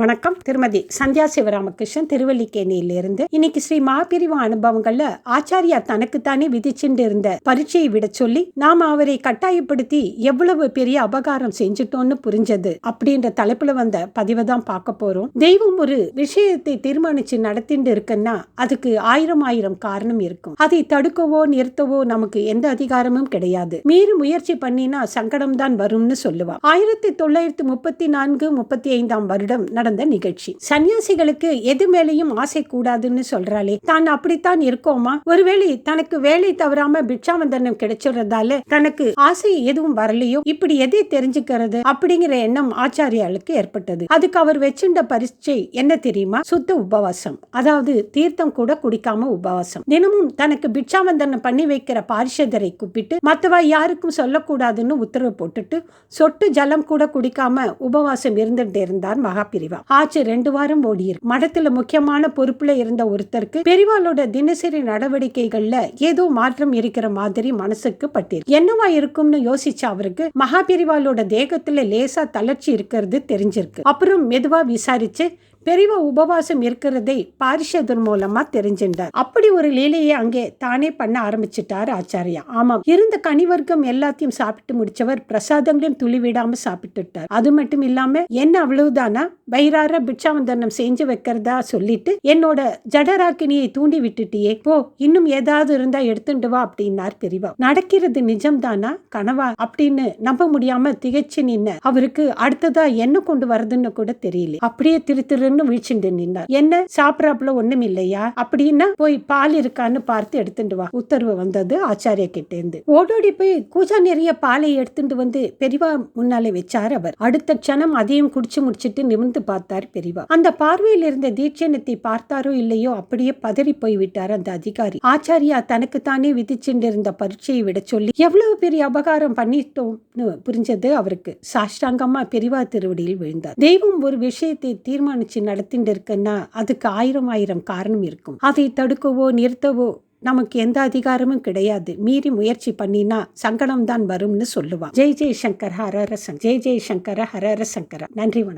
வணக்கம். திருமதி சந்தியா சிவராமகிருஷ்ணன் திருவல்லிக்கேணியிலிருந்து இன்னைக்கு ஸ்ரீ மாபிரிவு அனுபவங்கள்ல ஆச்சாரியா தனக்குத்தானே விதிச்சுட்டு இருந்த பரீட்சையை விட சொல்லி நாம அவரை கட்டாயப்படுத்தி எவ்வளவு பெரிய அபகாரம் செஞ்சுட்டோம்னு புரிஞ்சது அப்படின்ற தலைப்புல வந்த பதிவை தான் பார்க்க போறோம். தெய்வம் ஒரு விஷயத்தை தீர்மானிச்சு நடத்திட்டு இருக்குன்னா அதுக்கு ஆயிரம் ஆயிரம் காரணம் இருக்கும். அதை தடுக்கவோ நிறுத்தவோ நமக்கு எந்த அதிகாரமும் கிடையாது. மீறி முயற்சி பண்ணினா சங்கடம் தான் வரும்னு சொல்லுவா. ஆயிரத்தி தொள்ளாயிரத்தி முப்பத்தி நான்கு முப்பத்தி ஐந்தாம் வருடம் நடந்த நிகழ்ச்சி. சன்னியாசிகளுக்கு எது மேலேயும் ஆசை கூடாதுன்னு சொல்றாளே. தான் அப்படித்தான் இருக்கோமா? ஒருவேளை தனக்கு வேலை தவறாம பிட்சாவந்தனம் கிடைச்சிடுறதால தனக்கு ஆசை எதுவும் வரலையோ? இப்படி எதை தெரிஞ்சுக்கிறது? அப்படிங்கிற எண்ணம் ஆச்சாரியாளுக்கு ஏற்பட்டது. அதுக்கு அவர் வச்சிருந்த பரீட்சை என்ன தெரியுமா? சுத்த உபவாசம். அதாவது தீர்த்தம் கூட குடிக்காம உபவாசம். தினமும் தனக்கு பிட்சாவந்தனம் பண்ணி வைக்கிற பாரிஷதரை கூப்பிட்டு மற்றவா யாருக்கும் சொல்லக்கூடாதுன்னு உத்தரவு போட்டுட்டு சொட்டு ஜலம் கூட குடிக்காம உபவாசம் இருந்துட்டு இருந்தார் மகாபிரிவா. ஆச்சு ரெண்டு வாரம் ஓடியிரு. மடத்துல முக்கியமான பொறுப்புல இருந்த ஒருத்தருக்கு பெரிவாளோட தினசரி நடவடிக்கைகள்ல ஏதோ மாற்றம் இருக்கிற மாதிரி மனசுக்கு பட்டிரு. என்னவா இருக்கும்னு யோசிச்ச அவருக்கு மகா பெரிவாளோட தேகத்துல லேசா தளர்ச்சி இருக்கிறது தெரிஞ்சிருக்கு. அப்புறம் மெதுவா விசாரிச்சு பெரியவ உபவாசம் இருக்கிறதை பாரிஷதர் மூலமா தெரிஞ்சின்றார். அப்படி ஒரு லீலையை அங்கே தானே பண்ண ஆரம்பிச்சிட்டார் ஆச்சாரியா. ஆமாம் இருந்த கனிவர்க்கம் எல்லாத்தையும் சாப்பிட்டு முடிச்சவர் பிரசாதங்களையும் துளி விடாம சாப்பிட்டுட்டார். அது மட்டும் இல்லாம என்ன அவ்வளவுதானா? வயிறார பிட்சாவந்தனம் செஞ்சு வைக்கிறதா சொல்லிட்டு என்னோட ஜடராக்கினியை தூண்டி விட்டுட்டியே போ இன்னும் ஏதாவது இருந்தா எடுத்துட்டு வா அப்படின்னார் பெரியவா நடக்கிறது நிஜம்தானா? கனவா? அப்படின்னு நம்ப முடியாம திகைச்சு நின்ன. அவருக்கு அடுத்ததா என்ன கொண்டு வரதுன்னு கூட தெரியல. அப்படியே திரு திருன்னு விழிச்சுட்டு நின்னார் என்ன? சாப்பிட்றாப்புல ஒண்ணும் இல்லையா? அப்படின்னா போய் பால் இருக்கான்னு பார்த்து எடுத்துட்டு வா. உத்தரவு வந்தது ஆச்சாரிய கிட்ட இருந்து ஓடோடி போய் கூஜா நிறைய பாலை எடுத்துட்டு வந்து பெரியவா முன்னாலே வச்சார் அவர். அடுத்த க்ஷணம் அதையும் குடிச்சு முடிச்சிட்டு நிமிர்ந்து பார்த்தார் பெரியவா அந்த பார்வையில் இருந்த தீட்சணத்தை பார்த்தாரோ இல்லையோ அப்படியே பதறி போய் விட்டார் அந்த அதிகாரி. ஆச்சாரியா தனக்கு தானே விதிச்சுட்டு இருந்த பரீட்சையை விட சொல்லி எவ்வளவு பெரிய அபகாரம் பண்ணிட்டோம்னு புரிஞ்சது அவருக்கு. சாஷ்டாங்கமா பெரிவா திருவடியில் விழுந்தார். தெய்வம் ஒரு விஷயத்தை தீர்மானிச்சு நடத்திட்டு இருக்குன்னா அதுக்கு ஆயிரம் ஆயிரம் காரணம் இருக்கும். அதை தடுக்கவோ நிறுத்தவோ நமக்கு எந்த அதிகாரமும் கிடையாது. மீறி முயற்சி பண்ணினா சங்கடம் தான் வரும்னு சொல்லுவான். ஜெய் ஜெய் சங்கர் ஹரர சங்கர் ஜெய் ஜெய் சங்கர ஹரர சங்கர. நன்றி வணக்கம்.